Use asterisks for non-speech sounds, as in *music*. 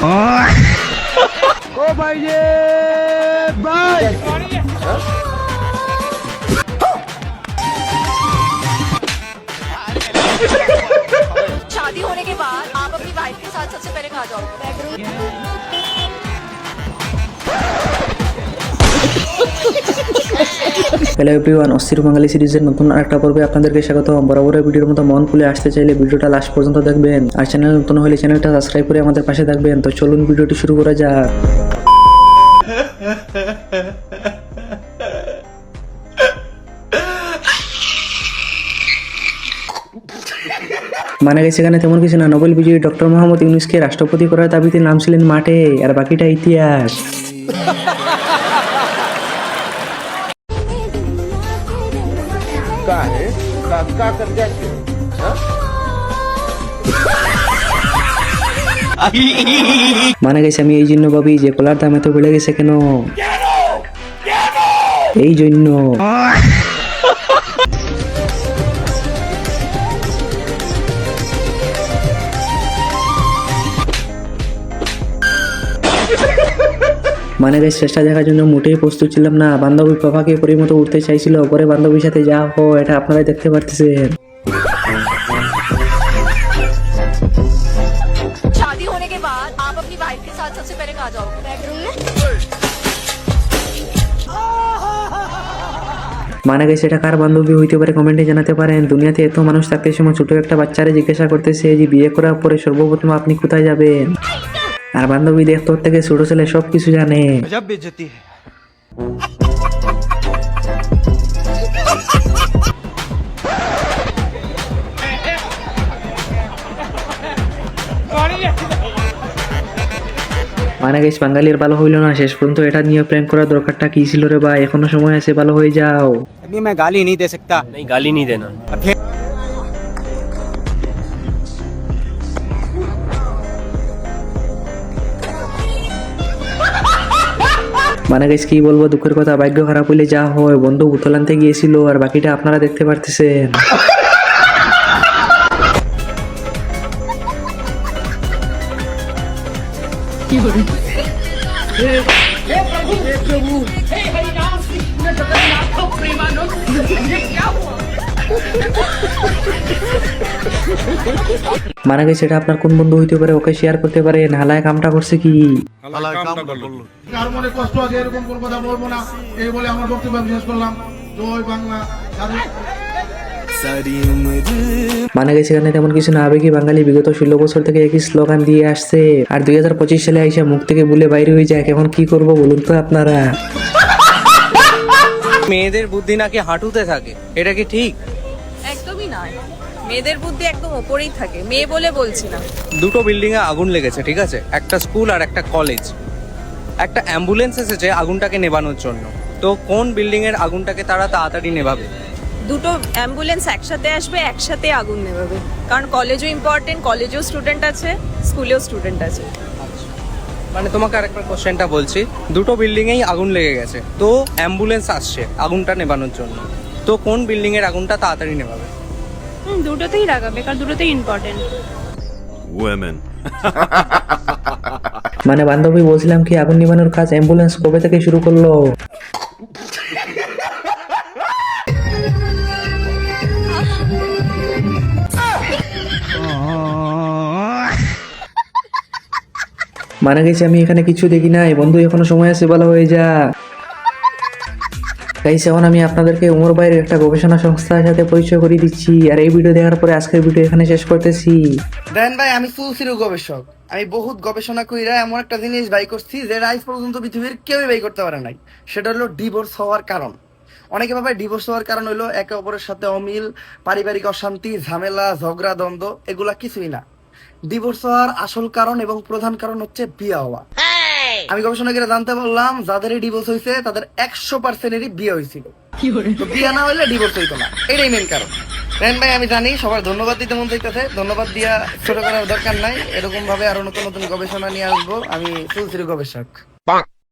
*laughs* शादी होने के बाद आप अपनी वाइफ के साथ सबसे पहले खा जाओ হ্যালো এভরিওয়ান অস্থির বাঙালি সিরিজের নতুন একটা পর্বে আপনাদেরকে স্বাগত বরাবরের ভিডিওর মতো মন খুলে আসতে চাইলে ভিডিওটা লাস্ট পর্যন্ত দেখবেন। আর চ্যানেল নতুন হলে চ্যানেলটা সাবস্ক্রাইব করে আমাদের পাশে থাকবেন। তো চলুন ভিডিওটি শুরু করা যাক। মানে গেছে সেখানে তেমন কিছু না। নোবেল বিজয়ী ডক্টর মোহাম্মদ ইউনুসকে রাষ্ট্রপতি করার দাবিতে নামছিলেন মাঠে, আর বাকিটা ইতিহাস। का है का, का कर जाते মানে গেছে আমি এই জন্য ভাবি যে কলার দাম এত বেড়ে গেছে কেন এই জন্য মানে চেষ্টা দেখার জন্য মোটেই প্রস্তুত ছিলাম না। বান্ধবী প্রভাকে পরিমতো উঠতে চাইছিল। পরে বান্ধবীর সাথে যা হো এটা আপনারাই দেখতে পারতেছেন। মানে গেছে এটা কার বান্ধবী? হইতে পারে কমেন্টে জানাতে পারেন। দুনিয়াতে এত মানুষ থাকতে সময় ছোট একটা বাচ্চারা জিজ্ঞাসা করতেছে যে বিয়ে করার পরে সর্বপ্রথম আপনি কোথায় যাবেন? আর বান্ধবী দেখ তোর থেকে ছোট ছেলে সব কিছু জানে মানে গেছ বাঙালির ভালো হইল না শেষ পর্যন্ত এটা নিয়ে প্রেম করার দরকারটা কি ছিল রে ভাই? এখনও সময় আছে ভালো হয়ে যাও। আমি গালি নি দে সকতা। গালি নি দেনা মানে গেছে কি বলব, দুঃখের কথা, ভাগ্য খারাপ হইলে যা হয়, বন্ধু বোতল আনতে গিয়েছিল, আর বাকিটা আপনারা দেখতে পারতেছেন। মানে গেছে এটা আপনার কোন বন্ধু হইতে পারে? ওকে শেয়ার করতে পারে? হালায় কামটা করছে কি? কার মনে কষ্ট আছে? এরকম কোন কথা বলব না। এই বলে আমার বক্তব্য আমি শেষ করলাম। জয় বাংলা। মানে গেছে এখানে তেমন কিছু না আবেগী বাঙালি বিগত ষোলো বছর থেকে একই স্লোগান দিয়ে আসছে। আর দুই হাজার পঁচিশ সালে আইসা মুখ থেকে বলে বাইরে হয়ে যায় এখন কি করব বলুন তো আপনারা? মেয়েদের বুদ্ধি নাকি হাঁটুতে থাকে? এটা কি ঠিক? একদমই নয়। মেয়েদের বুদ্ধি একদম ওপরেই থাকে। মেয়ে বলে বলছি না। দুটো বিল্ডিং এ আগুন লেগেছে ঠিক আছে? একটা স্কুল আর একটা কলেজ একটা অ্যাম্বুলেন্স এসেছে আগুনটাকে নেভানোর জন্য। তো কোন বিল্ডিং এর আগুনটাকে তারা তাড়াতাড়ি নেভাবে? দুটো অ্যাম্বুলেন্স একসাথে আসবে একসাথে আগুন নেভাবে। কারণ কলেজও ইম্পর্টেন্ট কলেজেও স্টুডেন্ট আছে স্কুলেও স্টুডেন্ট আছে। মানে তোমাকে আরেকটা কোশ্চেনটা বলছি। দুটো বিল্ডিং এই আগুন লেগে গেছে। তো অ্যাম্বুলেন্স আসছে আগুনটা নেভানোর জন্য। তো কোন বিল্ডিং এর আগুনটা তাড়াতাড়ি নেভাবে? দুটোতেই লাগাবে কারণ দুটোতেই ইম্পর্টেন্ট. *laughs* মানে বান্ধবী বলছিলাম কি আগুন নিবানোর কাজ অ্যাম্বুলেন্স কবে থেকে শুরু করল? মানে গেছি আমি এখানে কিছু দেখি নাই। বন্ধু এখনও সময় আছে ভালো হয়ে যা। গাইস এখন আমি আপনাদেরকে উমর বাইরের একটা গবেষণা সংস্থার সাথে পরিচয় করিয়ে দিচ্ছি। আর এই ভিডিও দেখার পরে আজকের ভিডিও এখানে শেষ করতেছি। দেন ভাই, আমি সুলসিরু গবেষক। আমি বহুত গবেষণা কইরা এমন একটা জিনিস বাই করছি যেটা আজ পর্যন্ত পৃথিবীর কেউই বাই করতে পারে নাই। সেটা হলো ডিভোর্স হওয়ার কারণ। অনেকে ভাবে ডিভোর্স হওয়ার কারণ হলো একে অপরের সাথে অমিল, পারিবারিক অশান্তি, ঝামেলা, ঝগড়া, দ্বন্দ্ব, এগুলা কিছুই না। ডিভোর্স হওয়ার আসল কারণ এবং প্রধান কারণ হচ্ছে বিয়ে হওয়া। আমি গবেষণা করে জানতে পারলাম যাদের ডিভোর্স হয়েছে তাদের একশো পার্সেন্টেরই বিয়ে হয়েছিল তো বিয়ে না হলে ডিভোর্স হইতো না। এটাই মেন কারণ। রেন ভাই আমি জানি সবার ধন্যবাদ দিতে মন চাইতেছে। ধন্যবাদ দিয়া ছোট করার দরকার নাই। এরকম ভাবে আরও নতুন নতুন গবেষণা নিয়ে আসব। আমি ফুলসির গবেষক।